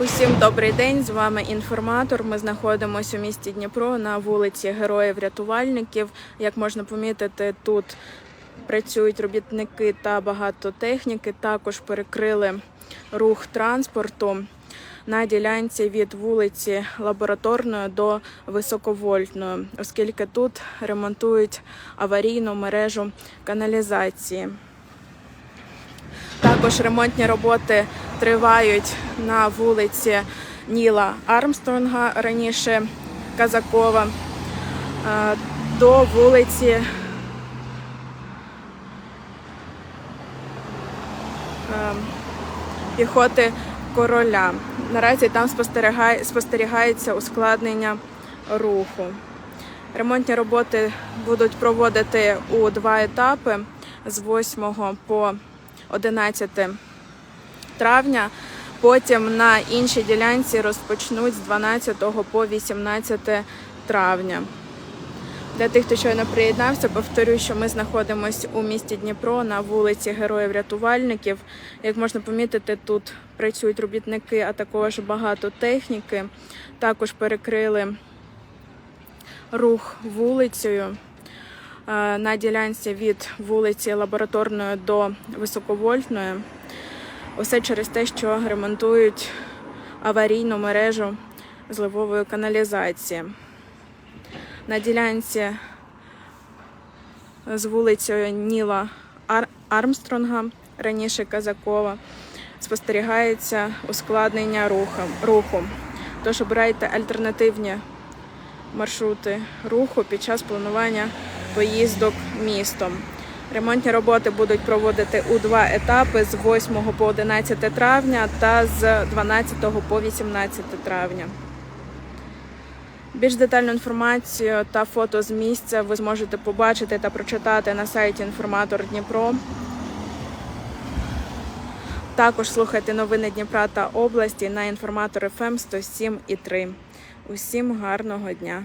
Усім добрий день. З вами інформатор. Ми знаходимося у місті Дніпро на вулиці Героїв-Рятувальників. Як можна помітити, тут працюють робітники та багато техніки. Також перекрили рух транспорту на ділянці від вулиці Лабораторної до Високовольтної, оскільки тут ремонтують аварійну мережу каналізації. Також ремонтні роботи тривають на вулиці Ніла Армстронга, раніше Казакова, е, до вулиці е, піхоти короля. Наразі там спостерігається ускладнення руху. Ремонтні роботи будуть проводити у два етапи з 8 по 11 травня. Потім на іншій ділянці розпочнуть з 12 по 18 травня. Для тих, хто щойно приєднався, повторюю, що ми знаходимося у місті Дніпро на вулиці Героїв-Рятувальників. Як можна помітити, тут працюють робітники, а також багато техніки. Також перекрили рух вулицею е, на ділянці від вулиці Лабораторної до Високовольтної. Усе через те, що ремонтують аварійну мережу зливової каналізації. На ділянці з вулицею Ніла Ар- Армстронга, раніше Казакова, спостерігається ускладнення руху. Тож обирайте альтернативні маршрути руху під час планування поїздок містом. Ремонтні роботи будуть проводити у два етапи з 8 по 11 травня та з 12 по 18 травня. Більш детальну інформацію та фото з місця ви зможете побачити та прочитати на сайті Інформатор Дніпро. Також слухайте новини Дніпра та області на інформатор ФМ 107 і 3. Усім гарного дня!